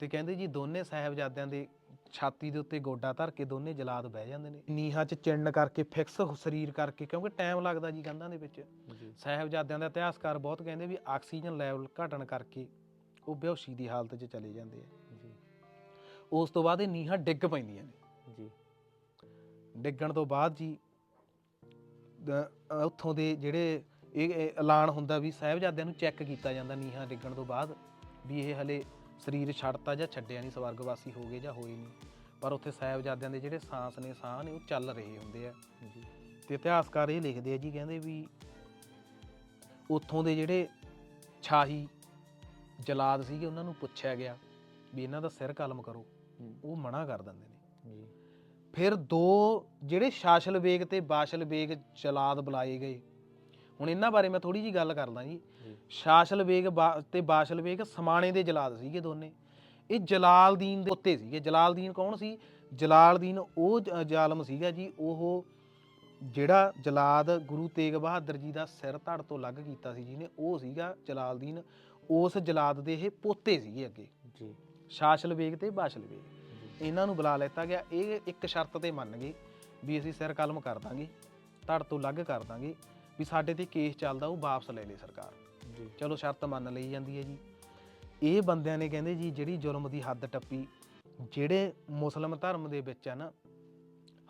ਤੇ ਕਹਿੰਦੇ ਜੀ ਦੋਨੇ ਸਾਹਿਬਜ਼ਾਦਿਆਂ ਦੇ ਛਾਤੀ ਦੇ ਉੱਤੇ ਗੋਡਾ ਧਰ ਕੇ ਦੋਨੇ ਜਲਾਦ ਬਹਿ ਜਾਂਦੇ ਨੇ। ਨੀਹਾਂ 'ਚ ਚਿੰਨ ਕਰਕੇ ਫਿਕਸ ਸਰੀਰ ਕਰਕੇ ਕਿਉਂਕਿ ਟਾਈਮ ਲੱਗਦਾ ਜੀ ਕੰਧਾਂ ਦੇ ਵਿੱਚ। ਸਾਹਿਬਜ਼ਾਦਿਆਂ ਦਾ ਇਤਿਹਾਸਕਾਰ ਬਹੁਤ ਕਹਿੰਦੇ ਵੀ ਆਕਸੀਜਨ ਲੈਵਲ ਘਟਣ ਕਰਕੇ ਉਹ ਬੇਹੋਸ਼ੀ ਦੀ ਹਾਲਤ 'ਚ ਚਲੇ ਜਾਂਦੇ ਆ। ਜੀ। ਉਸ ਤੋਂ ਬਾਅਦ ਇਹ ਨੀਹਾਂ ਡਿੱਗ ਪੈਂਦੀਆਂ ਨੇ। ਜੀ। ਡਿੱਗਣ ਤੋਂ ਬਾਅਦ ਜੀ ਉੱਥੋਂ ਦੇ ਜਿਹੜੇ ਇਹ ਐਲਾਨ ਹੁੰਦਾ ਵੀ ਸਾਹਿਬਜ਼ਾਦਿਆਂ ਨੂੰ ਚੈੱਕ ਕੀਤਾ ਜਾਂਦਾ ਨੀਹਾਂ ਡਿੱਗਣ ਤੋਂ ਬਾਅਦ ਵੀ ਇਹ ਹਲੇ ਸਰੀਰ ਛੱਡਤਾ ਜਾਂ ਛੱਡਿਆ ਨਹੀਂ ਸਵਰਗਵਾਸੀ ਹੋ ਗਏ ਜਾਂ ਹੋਏ ਨਹੀਂ। ਪਰ ਉੱਥੇ ਸਾਹਿਬਜ਼ਾਦਿਆਂ ਦੇ ਜਿਹੜੇ ਸਾਹ ਨੇ ਸਾਹ ਨੇ ਉਹ ਚੱਲ ਰਹੇ ਹੁੰਦੇ ਆ। ਜੀ। ਤੇ ਇਤਿਹਾਸਕਾਰ ਇਹ ਲਿਖਦੇ ਆ ਜੀ ਕਹਿੰਦੇ ਵੀ ਉੱਥੋਂ ਦੇ ਜਿਹੜੇ ਛਾਹੀ ਜਲਾਦ ਸੀਗੇ ਉਹਨਾਂ ਨੂੰ ਪੁੱਛਿਆ ਗਿਆ ਵੀ ਇਹਨਾਂ ਦਾ ਸਿਰ ਕਲਮ ਕਰੋ। ਉਹ ਮਨਾ ਕਰ ਦਿੰਦੇ ਨੇ। ਜੀ। ਫਿਰ ਦੋ ਜਿਹੜੇ ਸ਼ਾਸਲ ਵੇਗ ਤੇ ਬਾਸ਼ਲ ਵੇਗ ਜਲਾਦ ਬੁਲਾਏ ਗਏ। ਹੁਣ ਇਹਨਾਂ ਬਾਰੇ ਮੈਂ ਥੋੜੀ ਜੀ ਗੱਲ ਕਰਦਾ ਜੀ। ਸ਼ਾਸਲ ਵੇਗ ਤੇ ਬਾਸ਼ਲ ਵੇਗ ਸਮਾਣੇ ਦੇ ਜਲਾਦ ਸੀਗੇ ਦੋਨੇ। ਇਹ ਜਲਾਲਦੀਨ ਦੇ ਉੱਤੇ ਸੀਗੇ। ਜਲਾਲਦੀਨ ਕੌਣ ਸੀ? ਜਲਾਲਦੀਨ ਉਹ ਜ਼ਾਲਮ ਸੀਗਾ ਜੀ। ਉਹ ਜਿਹੜਾ ਜਲਾਦ ਗੁਰੂ ਤੇਗ ਬਹਾਦਰ ਜੀ ਦਾ ਸਿਰ ਧੜ ਤੋਂ ਅਲੱਗ ਕੀਤਾ ਸੀ ਜਿਹਨੇ ਉਹ ਸੀਗਾ ਜਲਾਲਦੀਨ। ਉਸ ਜਲਾਦ ਦੇ ਇਹ ਪੋਤੇ ਸੀਗੇ ਅੱਗੇ। ਜੀ। ਸ਼ਾਸਲ ਵੇਗ ਤੇ ਬਾਸ਼ਲ ਵੇਗ। ਜੀ। ਇਹਨਾਂ ਨੂੰ ਬੁਲਾ ਲੈਤਾ ਗਿਆ। ਇਹ ਇੱਕ ਸ਼ਰਤ ਤੇ ਮੰਨ ਗਏ ਵੀ ਅਸੀਂ ਸਿਰ ਕਲਮ ਕਰ ਦਾਂਗੇ ਧੜ ਤੋਂ ਅਲੱਗ ਕਰ ਦਾਂਗੇ ਵੀ ਸਾਡੇ ਤੇ ਕੇਸ ਚੱਲਦਾ ਉਹ ਵਾਪਸ ਲੈ ਲੇ ਸਰਕਾਰ। ਚਲੋ ਸ਼ਰਤ ਮੰਨ ਲਈ ਜਾਂਦੀ ਹੈ ਜੀ। ਇਹ ਬੰਦਿਆਂ ਨੇ ਕਹਿੰਦੇ ਜੀ ਜਿਹੜੀ ਜ਼ੁਲਮ ਦੀ ਹੱਦ ਟੱਪੀ ਜਿਹੜੇ ਮੁਸਲਮ ਧਰਮ ਦੇ ਵਿੱਚ ਆ ਨਾ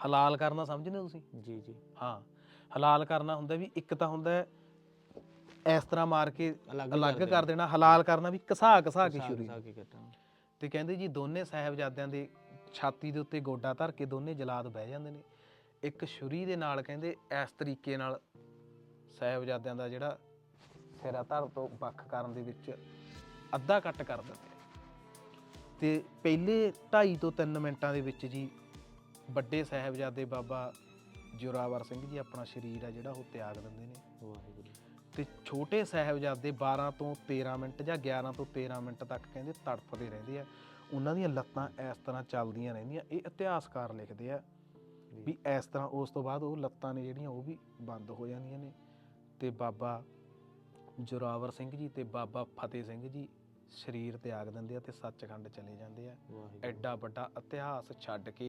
ਹਲਾਲ ਕਰਨਾ ਸਮਝਦੇ ਹੋ ਤੁਸੀਂ? ਜੀ ਜੀ। ਹਾਂ ਹਲਾਲ ਕਰਨਾ ਹੁੰਦਾ ਵੀ ਇੱਕ ਤਾਂ ਹੁੰਦਾ ਇਸ ਤਰ੍ਹਾਂ ਮਾਰ ਕੇ ਅਲੱਗ ਕਰ ਦੇਣਾ। ਹਲਾਲ ਕਰਨਾ ਵੀ ਘਸਾ ਘਸਾ ਕੇ ਕੱਟਣਾ। ਤੇ ਕਹਿੰਦੇ ਜੀ ਦੋਨੇ ਸਾਹਿਬਜ਼ਾਦਿਆਂ ਦੇ ਛਾਤੀ ਦੇ ਉੱਤੇ ਗੋਡਾ ਧਰ ਕੇ ਦੋਨੇ ਜਲਾਦ ਬਹਿ ਜਾਂਦੇ ਨੇ। ਇੱਕ ਛੁਰੀ ਦੇ ਨਾਲ ਕਹਿੰਦੇ ਇਸ ਤਰੀਕੇ ਨਾਲ ਸਾਹਿਬਜ਼ਾਦਿਆਂ ਦਾ ਜਿਹੜਾ ਸਿਰਾ ਧੜ ਤੋਂ ਵੱਖ ਕਰਨ ਦੇ ਵਿੱਚ ਅੱਧਾ ਕੱਟ ਕਰ ਦਿੰਦੇ। ਤੇ ਪਹਿਲੇ 2.5 ਤੋਂ 3 ਮਿੰਟਾਂ ਦੇ ਵਿੱਚ ਜੀ ਵੱਡੇ ਸਾਹਿਬਜ਼ਾਦੇ ਬਾਬਾ ਜੋਰਾਵਰ ਸਿੰਘ ਜੀ ਆਪਣਾ ਸਰੀਰ ਆ ਜਿਹੜਾ ਉਹ ਤਿਆਗ ਦਿੰਦੇ ਨੇ। ਵਾਹਿਗੁਰੂ। ਤੇ ਛੋਟੇ ਸਾਹਿਬਜ਼ਾਦੇ 12 ਤੋਂ 13 ਮਿੰਟ ਜਾਂ 11 ਤੋਂ 13 ਮਿੰਟ ਤੱਕ ਕਹਿੰਦੇ ਤੜਫਦੇ ਰਹਿੰਦੇ ਆ। ਉਹਨਾਂ ਦੀਆਂ ਲੱਤਾਂ ਇਸ ਤਰ੍ਹਾਂ ਚੱਲਦੀਆਂ ਰਹਿੰਦੀਆਂ। ਇਹ ਇਤਿਹਾਸਕਾਰ ਲਿਖਦੇ ਆ। ਵੀ ਇਸ ਤਰ੍ਹਾਂ ਉਸ ਤੋਂ ਬਾਅਦ ਉਹ ਲੱਤਾਂ ਨੇ ਜਿਹੜੀਆਂ ਉਹ ਵੀ ਬੰਦ ਹੋ ਜਾਂਦੀਆਂ ਨੇ। ਤੇ ਬਾਬਾ ਜੋਰਾਵਰ ਸਿੰਘ ਜੀ ਤੇ ਬਾਬਾ ਫਤਿਹ ਸਿੰਘ ਜੀ ਸਰੀਰ ਤਿਆਗ ਦਿੰਦੇ ਆ ਤੇ ਸੱਚਖੰਡ ਚਲੇ ਜਾਂਦੇ ਆ। ਐਡਾ ਵੱਡਾ ਇਤਿਹਾਸ ਛੱਡ ਕੇ